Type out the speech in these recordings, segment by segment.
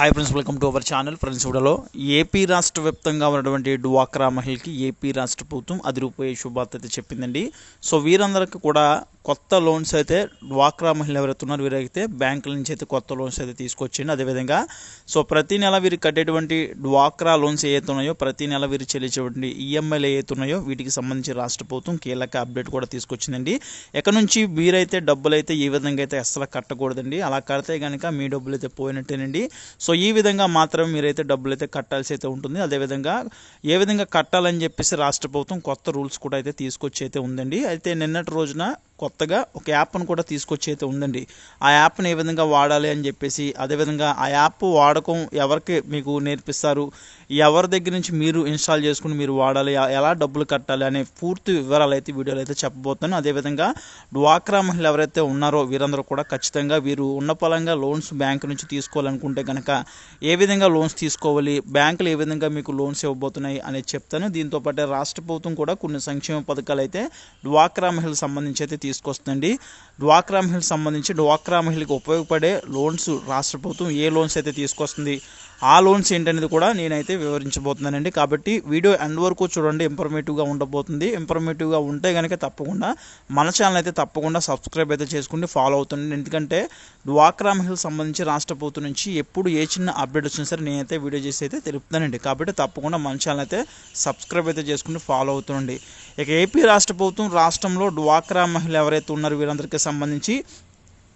Hi friends welcome to our channel friends ఇవిడలో AP రాష్ట్ర వ్యాప్తంగా ఉన్నటువంటి డ్వాక్రా మహిళకి ఏపీ రాష్ట్ర ప్రభుత్వం అది రూపాయి శుభార్త అయితే చెప్పిందండి. సో వీరందరికీ కూడా కొత్త లోన్స్ అయితే డ్వాక్రా మహిళలు ఎవరైతే ఉన్నారో వీరైతే బ్యాంకుల నుంచి అయితే కొత్త లోన్స్ అయితే తీసుకొచ్చింది అదేవిధంగా సో ప్రతి నెల వీరు కట్టేటువంటి డ్వాక్రా లోన్స్ ఏవైతే ఉన్నాయో ప్రతి నెల వీరు చెల్లించేటువంటి ఈఎంఐలు ఏవైతే ఉన్నాయో వీటికి సంబంధించి రాష్ట్ర ప్రభుత్వం కీలక అప్డేట్ కూడా తీసుకొచ్చిందండి. ఎక్కడ నుంచి వీరైతే డబ్బులు అయితే ఈ విధంగా అయితే అసలు కట్టకూడదండి అలా కడితే కనుక మీ డబ్బులు అయితే పోయినట్టేనండి. సో సో ఈ విధంగా మాత్రమే మీరైతే డబ్బులు అయితే కట్టాల్సి అయితే ఉంటుంది. అదేవిధంగా ఏ విధంగా కట్టాలని చెప్పేసి రాష్ట్ర ప్రభుత్వం కొత్త రూల్స్ కూడా అయితే తీసుకొచ్చి అయితే ఉందండి. అయితే నిన్నటి రోజున కొత్తగా ఒక యాప్ను కూడా తీసుకొచ్చి అయితే ఉందండి. ఆ యాప్ని ఏ విధంగా వాడాలి అని చెప్పేసి అదేవిధంగా ఆ యాప్ వాడకం ఎవరికి మీకు నేర్పిస్తారు ఎవరి దగ్గర నుంచి మీరు ఇన్స్టాల్ చేసుకుని మీరు వాడాలి ఎలా డబ్బులు కట్టాలి అనే పూర్తి వివరాలు అయితే వీడియోలో అయితే చెప్పబోతున్నాను. అదేవిధంగా డ్వాక్రా మహిళలు ఎవరైతే ఉన్నారో వీరందరూ కూడా ఖచ్చితంగా వీరు ఉన్న పలంగా లోన్స్ బ్యాంక్ నుంచి తీసుకోవాలనుకుంటే కనుక ఏ విధంగా లోన్స్ తీసుకోవాలి బ్యాంకులు ఏ విధంగా మీకు లోన్స్ ఇవ్వబోతున్నాయి అనేది చెప్తాను. దీంతో పాటు రాష్ట్ర ప్రభుత్వం కూడా కొన్ని సంక్షేమ పథకాలు అయితే డ్వాక్రా మహిళలకు సంబంధించి అయితే తీసుకొస్తుందండి. డ్వాక్రా మహిళకు సంబంధించి డ్వాక్రా మహిళకు ఉపయోగపడే లోన్స్ రాష్ట్ర ప్రభుత్వం ఏ లోన్స్ అయితే తీసుకొస్తుంది ఆ లోన్స్ ఏంటనేది కూడా నేనైతే వివరించబోతున్నానండి. కాబట్టి వీడియో ఎండ్ వరకు చూడండి ఇన్ఫర్మేటివ్గా ఉండబోతుంది. ఇన్ఫర్మేటివ్గా ఉంటే కనుక తప్పకుండా మన ఛానల్ అయితే తప్పకుండా సబ్స్క్రైబ్ అయితే చేసుకుని ఫాలో అవుతుంది ఎందుకంటే డ్వాక్రా మహిళలకు సంబంధించి రాష్ట్ర ప్రభుత్వం నుంచి ఎప్పుడు ఏ చిన్న అప్డేట్ వచ్చినా సరే నేనైతే వీడియో చేసి అయితే తెలుపుతానండి. కాబట్టి తప్పకుండా మన ఛానల్ అయితే సబ్స్క్రైబ్ అయితే చేసుకుని ఫాలో అవుతుండండి. ఇక ఏపీ రాష్ట్ర ప్రభుత్వం రాష్ట్రంలో డ్వాక్రా మహిళలు ఎవరైతే ఉన్నారో వీరందరికీ సంబంధించి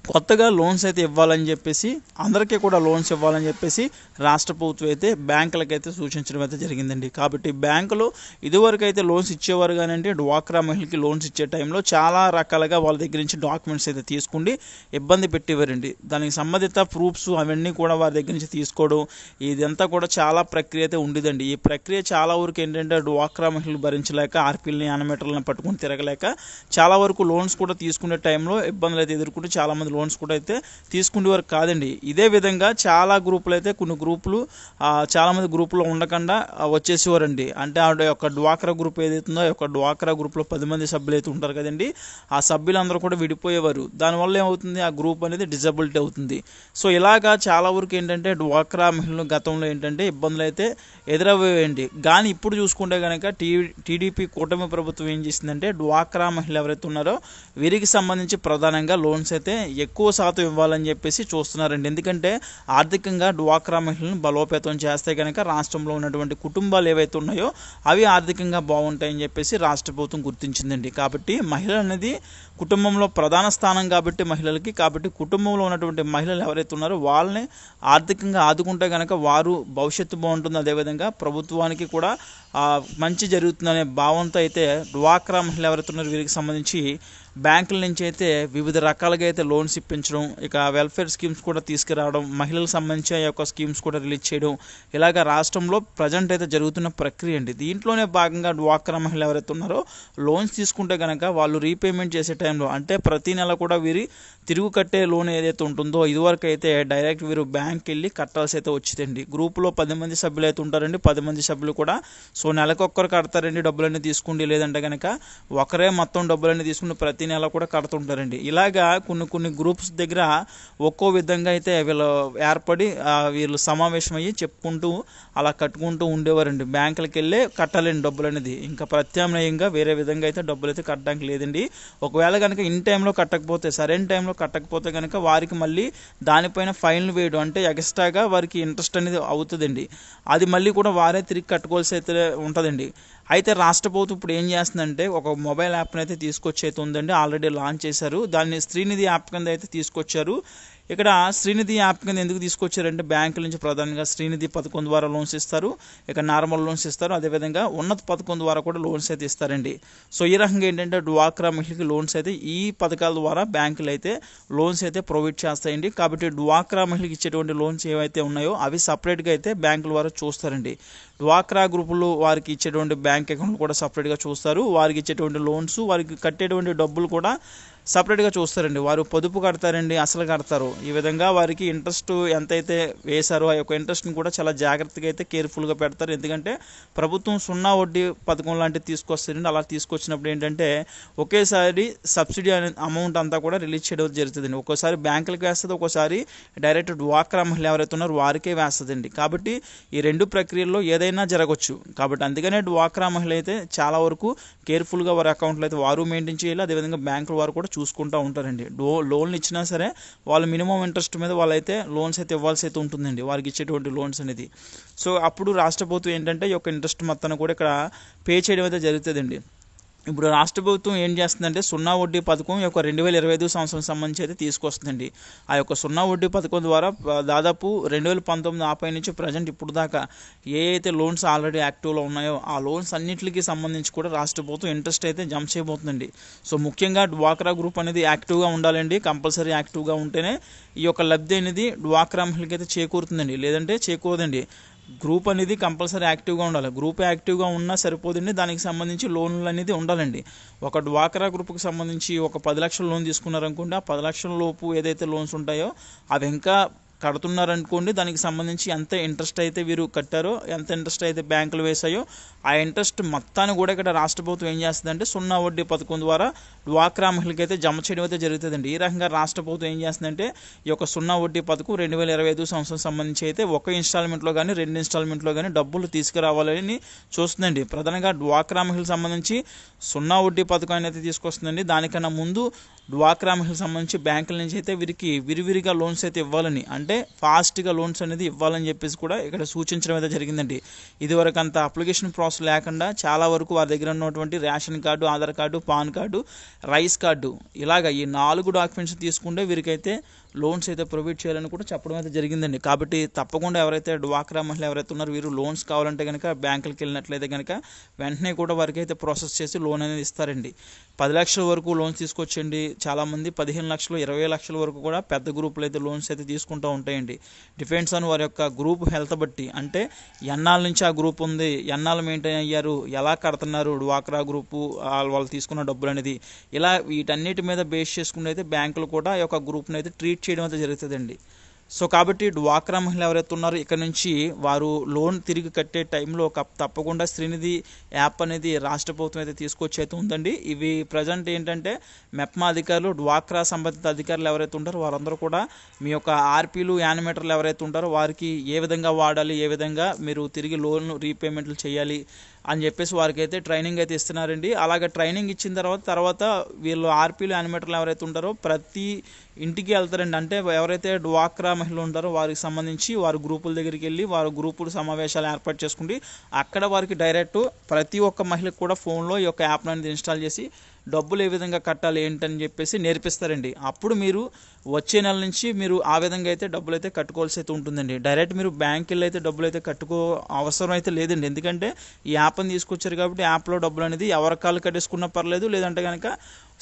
కొత్తగా లోన్స్ అయితే ఇవ్వాలని చెప్పేసి అందరికీ కూడా లోన్స్ ఇవ్వాలని చెప్పేసి రాష్ట్ర ప్రభుత్వం అయితే బ్యాంకులకైతే సూచించడం అయితే జరిగిందండి. కాబట్టి బ్యాంకులు ఇదివరకు అయితే లోన్స్ ఇచ్చేవారు కానండి డ్వాక్రా మహిళకి లోన్స్ ఇచ్చే టైంలో చాలా రకాలుగా వాళ్ళ దగ్గర నుంచి డాక్యుమెంట్స్ అయితే తీసుకుండి ఇబ్బంది పెట్టేవారండి. దానికి సంబంధిత ప్రూఫ్స్ అవన్నీ కూడా వారి దగ్గర నుంచి తీసుకోవడం ఇదంతా కూడా చాలా ప్రక్రియ అయితే ఉండేదండి. ఈ ప్రక్రియ చాలా వరకు ఏంటంటే డ్వాక్రా మహిళలు భరించలేక ఆర్పీలని యానమీటర్లను పట్టుకుని తిరగలేక చాలా వరకు లోన్స్ కూడా తీసుకునే టైంలో ఇబ్బందులు అయితే ఎదుర్కొంటూ చాలా మంది లోన్స్ కూడా అయితే తీసుకునేవారు కాదండి. ఇదే విధంగా చాలా గ్రూపులు అయితే కొన్ని గ్రూపులు చాలామంది గ్రూపులో ఉండకుండా వచ్చేసేవారండి. అంటే ఆ యొక్క డ్వాక్రా గ్రూప్ ఏదైతుందో ఆ యొక్క డ్వాక్రా గ్రూప్లో పది మంది సభ్యులు అయితే ఉంటారు కదండి. ఆ సభ్యులందరూ కూడా విడిపోయేవారు. దానివల్ల ఏమవుతుంది? ఆ గ్రూప్ అనేది డిజబిలిటీ అవుతుంది. సో ఇలాగా చాలా వరకు ఏంటంటే డ్వాక్రా మహిళలు గతంలో ఏంటంటే ఇబ్బందులు అయితే ఎదురవ్వేయండి కానీ ఇప్పుడు చూసుకుంటే కనుక టీ టీడీపీ కూటమి ప్రభుత్వం ఏం చేసిందంటే డ్వాక్రా మహిళలు ఎవరైతే ఉన్నారో వీరికి సంబంధించి ప్రధానంగా లోన్స్ అయితే ఎక్కువ శాతం ఇవ్వాలని చెప్పేసి చూస్తున్నారండి. ఎందుకంటే ఆర్థికంగా డ్వాక్రా మహిళలను బలోపేతం చేస్తే కనుక రాష్ట్రంలో ఉన్నటువంటి కుటుంబాలు ఏవైతే ఉన్నాయో అవి ఆర్థికంగా బాగుంటాయని చెప్పేసి రాష్ట్ర ప్రభుత్వం గుర్తించిందండి. కాబట్టి మహిళ అనేది కుటుంబంలో ప్రధాన స్థానం కాబట్టి మహిళలకి కాబట్టి కుటుంబంలో ఉన్నటువంటి మహిళలు ఎవరైతే ఉన్నారో వాళ్ళని ఆర్థికంగా ఆదుకుంటే కనుక వారు భవిష్యత్తు బాగుంటుంది. అదేవిధంగా ప్రభుత్వానికి కూడా మంచి జరుగుతుందనే భావంతో అయితే డ్వాక్రా మహిళలు ఎవరైతే ఉన్నారో వీరికి సంబంధించి బ్యాంకుల నుంచి అయితే వివిధ రకాలుగా అయితే లోన్స్ ఇప్పించడం ఇక వెల్ఫేర్ స్కీమ్స్ కూడా తీసుకురావడం మహిళలకు సంబంధించిన యొక్క స్కీమ్స్ కూడా రిలీజ్ చేయడం ఇలాగ రాష్ట్రంలో ప్రజెంట్ అయితే జరుగుతున్న ప్రక్రియ అండి. దీంట్లోనే భాగంగా డ్వాక్రా మహిళలు ఎవరైతే ఉన్నారో లోన్స్ తీసుకుంటే కనుక వాళ్ళు రీపేమెంట్ చేసే టైంలో అంటే ప్రతి నెల కూడా వీరి తిరుగు కట్టే లోన్ ఏదైతే ఉంటుందో ఇదివరకు అయితే డైరెక్ట్ వీరు బ్యాంక్ వెళ్ళి కట్టాల్సి అయితే వచ్చిందండి. గ్రూపులో పది మంది సభ్యులు అయితే ఉంటారండి. పది మంది సభ్యులు కూడా సో నెలకొక్కరు కడతారండి డబ్బులన్నీ తీసుకోండి లేదంటే కనుక ఒకరే మొత్తం డబ్బులన్నీ తీసుకుని ప్రతి ప్రతి నెల కూడా కడుతుంటారండి. ఇలాగా కొన్ని కొన్ని గ్రూప్స్ దగ్గర ఒక్కో విధంగా అయితే వీళ్ళు ఏర్పడి వీళ్ళు సమావేశమయ్యి చెప్పుకుంటూ అలా కట్టుకుంటూ ఉండేవారండి. బ్యాంకులకు వెళ్ళి కట్టాలండి డబ్బులు అనేది ఇంకా ప్రత్యామ్నాయంగా వేరే విధంగా అయితే డబ్బులు అయితే కట్టడానికి లేదండి. ఒకవేళ కనుక ఇన్ టైంలో కట్టకపోతే సరైన టైంలో కట్టకపోతే కనుక వారికి మళ్ళీ దానిపైన ఫైన్లు వేయడం అంటే ఎక్స్ట్రాగా వారికి ఇంట్రెస్ట్ అనేది అవుతుందండి. అది మళ్ళీ కూడా వారే తిరిగి కట్టుకోవాల్సి అయితే ఉంటుందండి. అయితే రాష్ట్ర ప్రభుత్వం ఇప్పుడు ఏం చేస్తుందంటే ఒక మొబైల్ యాప్ని అయితే తీసుకొచ్చి అయితే ఉందండి. ఆల్రెడీ లాంచ్ చేశారు. దాన్ని శ్రీనిధి యాప్ కింద అయితే తీసుకొచ్చారు. ఇక్కడ శ్రీనిధి యాప్ కింద ఎందుకు తీసుకొచ్చారంటే బ్యాంకుల నుంచి ప్రధానంగా శ్రీనిధి పథకం ద్వారా లోన్స్ ఇస్తారు. ఇక నార్మల్ లోన్స్ ఇస్తారు. అదేవిధంగా ఉన్నత పథకం ద్వారా కూడా లోన్స్ అయితే ఇస్తారండి. సో ఈ రకంగా ఏంటంటే డ్వాక్రా మహిళకి లోన్స్ అయితే ఈ పథకాల ద్వారా బ్యాంకులు అయితే లోన్స్ అయితే ప్రొవైడ్ చేస్తాయండి. కాబట్టి డ్వాక్రా మహిళకి ఇచ్చేటువంటి లోన్స్ ఏవైతే ఉన్నాయో అవి సపరేట్గా అయితే బ్యాంకుల ద్వారా చూస్తారండి. డ్వాక్రా గ్రూపులు వారికి ఇచ్చేటువంటి బ్యాంక్ అకౌంట్ కూడా సపరేట్గా చూస్తారు. వారికి ఇచ్చేటువంటి లోన్స్ వారికి కట్టేటువంటి డబ్బులు కూడా సపరేట్గా చూస్తారండి. వారు పొదుపు కడతారండి అసలు కడతారు. ఈ విధంగా వారికి ఇంట్రెస్ట్ ఎంతైతే వేశారో ఆ యొక్క ఇంట్రెస్ట్ని కూడా చాలా జాగ్రత్తగా అయితే కేర్ఫుల్గా పెడతారు. ఎందుకంటే ప్రభుత్వం సున్నా వడ్డీ పథకం లాంటివి తీసుకొస్తారండి అలా తీసుకొచ్చినప్పుడు ఏంటంటే ఒకేసారి సబ్సిడీ అనే అమౌంట్ అంతా కూడా రిలీజ్ చేయడం జరుగుతుందండి. ఒక్కోసారి బ్యాంకులకు వేస్తుంది ఒక్కోసారి డైరెక్ట్ డ్వాక్రా మహిళలు ఎవరైతే ఉన్నారో వారికే వేస్తుందండి. కాబట్టి ఈ రెండు ప్రక్రియల్లో ఏదైనా జరగవచ్చు కాబట్టి అందుకనే డ్వాక్రా మహిళ అయితే చాలా వరకు కేర్ఫుల్గా వారి అకౌంట్లో అయితే వారు మెయింటైన్ చేయాలి. అదేవిధంగా బ్యాంకుల వారు కూడా చూసుకుంటూ ఉంటారండి. లో లోన్లు ఇచ్చినా సరే వాళ్ళు మినిమం ఇంట్రెస్ట్ మీద వాళ్ళైతే లోన్స్ అయితే ఇవ్వాల్సి అయితే ఉంటుందండి. వారికి ఇచ్చేటువంటి లోన్స్ అనేది. సో అప్పుడు రాష్ట్ర ప్రభుత్వం ఏంటంటే ఈ యొక్క ఇంట్రెస్ట్ మొత్తాన్ని కూడా ఇక్కడ పే చేయడం అయితే జరుగుతుందండి. ఇప్పుడు రాష్ట్ర ప్రభుత్వం ఏం చేస్తుందంటే సున్నా వడ్డీ పథకం యొక్క రెండు వేల ఇరవై ఐదు సంవత్సరం సంబంధించి అయితే తీసుకొస్తుందండి. ఆ యొక్క సున్నా వడ్డీ పథకం ద్వారా దాదాపు రెండు వేల పంతొమ్మిది ఆపై నుంచి ప్రజెంట్ ఇప్పుడు దాకా ఏ అయితే లోన్స్ ఆల్రెడీ యాక్టివ్లో ఉన్నాయో ఆ లోన్స్ అన్నింటికి సంబంధించి కూడా రాష్ట్ర ప్రభుత్వం ఇంట్రెస్ట్ అయితే జంప్ చేయబోతుందండి. సో ముఖ్యంగా డ్వాక్రా గ్రూప్ అనేది యాక్టివ్గా ఉండాలండి. కంపల్సరీ యాక్టివ్గా ఉంటేనే ఈ యొక్క లబ్ధి అనేది డ్వాక్రా మహిళకి అయితే చేకూరుతుందండి. లేదంటే చేకూరదండి. గ్రూప్ అనేది కంపల్సరీ యాక్టివ్గా ఉండాలి. గ్రూప్ యాక్టివ్గా ఉన్నా సరిపోదండి దానికి సంబంధించి లోన్లు అనేది ఉండాలండి. ఒక డ్వాక్రా గ్రూప్కి సంబంధించి ఒక పది లక్షల లోన్ తీసుకున్నారనుకోండి ఆ పది లక్షల లోపు ఏదైతే లోన్స్ ఉంటాయో అవి ఇంకా కడుతున్నారనుకోండి దానికి సంబంధించి ఎంత ఇంట్రెస్ట్ అయితే వీరు కట్టారో ఎంత ఇంట్రెస్ట్ అయితే బ్యాంకులు వేసాయో ఆ ఇంట్రెస్ట్ మొత్తాన్ని కూడా ఇక్కడ రాష్ట్ర ప్రభుత్వం ఏం చేస్తుందంటే సున్నా వడ్డీ పథకం ద్వారా డ్వాక్రా మహిళకి అయితే జమ చేయడం అయితే జరుగుతుందండి. ఈ రకంగా రాష్ట్ర ప్రభుత్వం ఏం చేస్తుందంటే ఈ యొక్క సున్నా వడ్డీ పథకం రెండు వేల ఇరవై ఐదు సంవత్సరం సంబంధించి అయితే ఒక ఇన్స్టాల్మెంట్లో కానీ రెండు ఇన్స్టాల్మెంట్లో కానీ డబ్బులు తీసుకురావాలని చూస్తుందండి. ప్రధానంగా డ్వాక్రా మహిళలకు సంబంధించి సున్నా వడ్డీ పథకాన్ని అయితే తీసుకొస్తుందండి. దానికన్నా ముందు డ్వాక్రా మహిళకు సంబంధించి బ్యాంకుల నుంచి అయితే వీరికి విరివిరిగా లోన్స్ అయితే ఇవ్వాలని అంటే ఫాస్ట్గా లోన్స్ అనేది ఇవ్వాలని చెప్పేసి కూడా ఇక్కడ సూచించడం అయితే జరిగిందండి. ఇదివరకు అంత అప్లికేషన్ ప్రాసెస్ లేకుండా చాలా వరకు వారి దగ్గర ఉన్నటువంటి ration card Aadhaar card PAN card rice card ఇలాగ ఈ నాలుగు డాక్యుమెంట్స్ తీసుకుంటే వీరికైతే లోన్స్ అయితే ప్రొవైడ్ చేయాలని కూడా చెప్పడం అయితే జరిగిందండి. కాబట్టి తప్పకుండా ఎవరైతే డ్వాక్రా మహిళలు ఎవరైతే ఉన్నారో వీరు లోన్స్ కావాలంటే కనుక బ్యాంకులకు వెళ్ళినట్లయితే కనుక వెంటనే కూడా వారికి అయితే ప్రాసెస్ చేసి లోన్ అనేది ఇస్తారండి. పది లక్షల వరకు లోన్స్ తీసుకొచ్చండి. చాలామంది పదిహేను లక్షలు ఇరవై లక్షల వరకు కూడా పెద్ద గ్రూపులు అయితే లోన్స్ అయితే తీసుకుంటూ ఉంటాయండి. డిపెండ్స్ ఆన్ వారి యొక్క గ్రూప్ హెల్త్ బట్టి. అంటే ఎన్నాళ్ళ నుంచి ఆ గ్రూప్ ఉంది? ఎన్నాళ్ళు మెయింటైన్ అయ్యారు? ఎలా కడుతున్నారు? డ్వాక్రా గ్రూపు వాళ్ళు తీసుకున్న డబ్బులు అనేది. ఇలా వీటన్నిటి మీద బేస్ చేసుకుని అయితే బ్యాంకులు కూడా ఆ యొక్క గ్రూప్ని అయితే ట్రీట్ చేయడం అయితే జరుగుతుందండి. సో కాబట్టి డ్వాక్రా మహిళలు ఎవరైతే ఉన్నారో ఇక్కడ నుంచి వారు లోన్ తిరిగి కట్టే టైంలో ఒక తప్పకుండా శ్రీనిధి యాప్ అనేది రాష్ట్ర ప్రభుత్వం అయితే తీసుకొచ్చి అయితే ఉందండి. ఇవి ప్రజెంట్ ఏంటంటే మెప్మా అధికారులు డ్వాక్రా సంబంధిత అధికారులు ఎవరైతే ఉంటారో వారందరూ కూడా మీ యొక్క ఆర్పీలు యానిమేటర్లు ఎవరైతే ఉంటారో వారికి ఏ విధంగా వాడాలి ఏ విధంగా మీరు తిరిగి లోన్ రీపేమెంట్లు చేయాలి అని చెప్పేసి వారికి అయితే ట్రైనింగ్ అయితే ఇస్తున్నారండి. అలాగే ట్రైనింగ్ ఇచ్చిన తర్వాత తర్వాత వీళ్ళు ఆర్పీలు యానిమేటర్లు ఎవరైతే ఉంటారో ప్రతి ఇంటికి వెళ్తారండి. అంటే ఎవరైతే డ్వాక్రా మహిళలు ఉంటారో వారికి సంబంధించి వారి గ్రూపుల దగ్గరికి వెళ్ళి వారి గ్రూపుల సమావేశాలు ఏర్పాటు చేసుకుంటే అక్కడ వారికి డైరెక్ట్ ప్రతి ఒక్క మహిళకు కూడా ఫోన్లో ఈ యొక్క యాప్ అనేది ఇన్స్టాల్ చేసి డబ్బులు ఏ విధంగా కట్టాలి ఏంటని చెప్పేసి నేర్పిస్తారండి. అప్పుడు మీరు వచ్చే నెల నుంచి మీరు ఆ విధంగా అయితే డబ్బులు అయితే కట్టుకోవాల్సి అయితే ఉంటుందండి. డైరెక్ట్ మీరు బ్యాంక్ వెళ్ళి అయితే డబ్బులు అయితే కట్టుకో అవసరం అయితే లేదండి. ఎందుకంటే ఈ యాప్ని తీసుకొచ్చారు కాబట్టి యాప్లో డబ్బులు అనేది ఎవరి కాళ్ళు కట్టేసుకున్నా పర్లేదు లేదంటే కనుక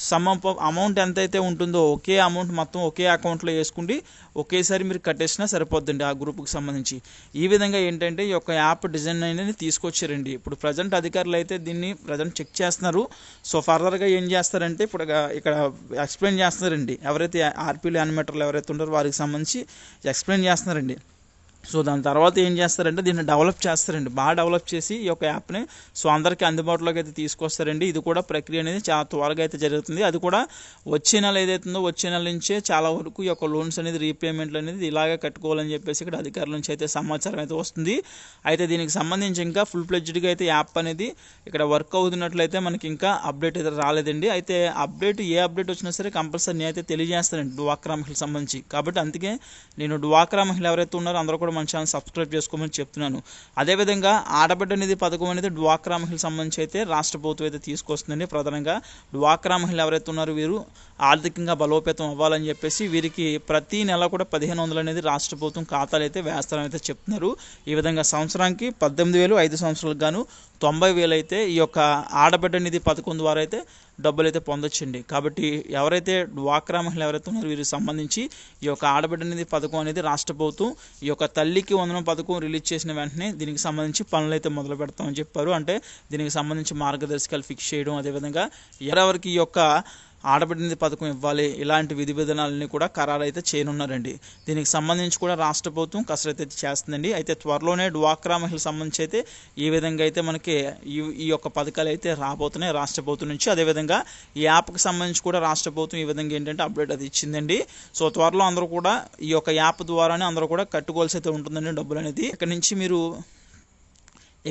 సమ్ అమౌంట్ ఎంతైతే ఉంటుందో ఒకే అమౌంట్ మొత్తం ఒకే అకౌంట్లో వేసుకుండి ఒకేసారి మీరు కట్టేసినా సరిపోద్దండి ఆ గ్రూప్కి సంబంధించి. ఈ విధంగా ఏంటంటే ఈ యొక్క యాప్ డిజైన్ అనేది తీసుకొచ్చారండి. ఇప్పుడు ప్రజెంట్ అధికారులు అయితే దీన్ని ప్రజెంట్ చెక్ చేస్తున్నారు. సో ఫర్దర్గా ఏం చేస్తారంటే ఇప్పుడు ఇక్కడ ఎక్స్ప్లెయిన్ చేస్తున్నారండి. ఎవరైతే ఆర్పీలు యానిమేటర్లు ఎవరైతే ఉంటారో వారికి సంబంధించి ఎక్స్ప్లెయిన్ చేస్తున్నారండి. సో దాని తర్వాత ఏం చేస్తారంటే దీన్ని డెవలప్ చేస్తారండి. బాగా డెవలప్ చేసి ఈ యొక్క యాప్ని సో అందరికీ అందుబాటులోకి అయితే తీసుకొస్తారండి. ఇది కూడా ప్రక్రియ అనేది చాలా త్వరగా అయితే జరుగుతుంది. అది కూడా వచ్చే నెల ఏదైతుందో వచ్చే నెల నుంచే చాలా వరకు ఈ యొక్క లోన్స్ అనేది రీపేమెంట్లు అనేది ఇలాగే కట్టుకోవాలని చెప్పేసి ఇక్కడ అధికారుల నుంచి అయితే సమాచారం అయితే వస్తుంది. అయితే దీనికి సంబంధించి ఇంకా ఫుల్ ఫ్లెడ్జ్డ్గా అయితే యాప్ అనేది ఇక్కడ వర్క్ అవుతున్నట్లయితే మనకి ఇంకా అప్డేట్ అయితే రాలేదండి. అయితే అప్డేట్ ఏ అప్డేట్ వచ్చినా సరే కంపల్సరీ నేను అయితే తెలియజేస్తానండి డ్వాక్రా మహిళ సంబంధించి. కాబట్టి అందుకే నేను డ్వాక్రా మహిళ ఎవరైతే ఉన్నారో అందరూ కూడా మన ఛానల్ సబ్స్క్రైబ్ చేసుకోమని చెప్తున్నాను. అదేవిధంగా ఆడబిడ్డ నిధి పథకం అనేది డ్వాక్రా మహిళ సంబంధించి అయితే రాష్ట్ర ప్రభుత్వం అయితే తీసుకొస్తుందండి. ప్రధానంగా డ్వాక్రా మహిళ ఎవరైతే ఉన్నారో వీరు ఆర్థికంగా బలోపేతం అవ్వాలని చెప్పేసి వీరికి ప్రతి నెల కూడా పదిహేను వందలు అనేది రాష్ట్ర ప్రభుత్వం ఖాతాలు అయితే వేస్తారని అయితే చెప్తున్నారు. ఈ విధంగా సంవత్సరానికి పద్దెనిమిది వేలు ఐదు సంవత్సరాలకు గాను తొంభై వేలు అయితే ఈ యొక్క ఆడబిడ్డ నిధి పథకం ద్వారా అయితే డబ్బులు అయితే పొందొచ్చండి. కాబట్టి ఎవరైతే డ్వాక్రా మహిళలు ఎవరైతే ఉన్నారో వీరికి సంబంధించి ఈ యొక్క ఆడబిడ్డ అనేది పథకం అనేది రాష్ట్ర ప్రభుత్వం ఈ యొక్క తల్లికి వందనం పథకం రిలీజ్ చేసిన వెంటనే దీనికి సంబంధించి పనులు అయితే మొదలు పెడతామని చెప్పారు. అంటే దీనికి సంబంధించి మార్గదర్శకాలు ఫిక్స్ చేయడం అదేవిధంగా ఎవరెవరికి ఈ యొక్క ఆడబిడ్డ పథకం ఇవ్వాలి ఇలాంటి విధి విధానాలన్నీ కూడా ఖరారు అయితే చేయనున్నారండి. దీనికి సంబంధించి కూడా రాష్ట్ర ప్రభుత్వం కసరత్తు అయితే చేస్తుందండి. అయితే త్వరలోనే డ్వాక్రా మహిళలకు సంబంధించి అయితే ఈ విధంగా అయితే మనకి ఈ ఈ యొక్క పథకాలు అయితే రాబోతున్నాయి రాష్ట్ర ప్రభుత్వం నుంచి. అదేవిధంగా ఈ యాప్కి సంబంధించి కూడా రాష్ట్ర ప్రభుత్వం ఈ విధంగా ఏంటంటే అప్డేట్ అది ఇచ్చిందండి. సో త్వరలో అందరూ కూడా ఈ యొక్క యాప్ ద్వారానే అందరూ కూడా కట్టుకోవాల్సి అయితే ఉంటుందండి డబ్బులు అనేది. ఇక్కడ నుంచి మీరు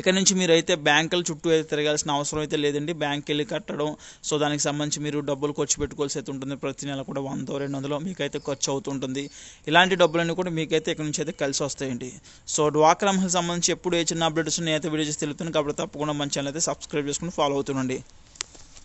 ఇక నుంచి మీరు అయితే బ్యాంకుల చుట్టూ అయితే తిరగాల్సిన అవసరం అయితే లేదండి. బ్యాంక్ వెళ్ళి కట్టడం సో దానికి సంబంధించి మీరు డబ్బులు ఖర్చు పెట్టుకోవాల్సి అయితే ఉంటుంది. ప్రతి నెల కూడా వంద రెండు వందలో మీకైతే ఖర్చు అవుతుంటుంది. ఇలాంటి డబ్బులన్నీ కూడా మీకైతే ఇక్కడ నుంచి అయితే కలిసి వస్తాయండి. సో డ్వాక్రా మహిళకి సంబంధించి ఎప్పుడు ఏ చిన్న అప్డేట్స్ నేనైతే వీడియో చేసి తెలుపుతాను కాబట్టి తప్పకుండా మన ఛానల్ అయితే సబ్స్క్రైబ్ చేసుకుని ఫాలో అవుతుండండి.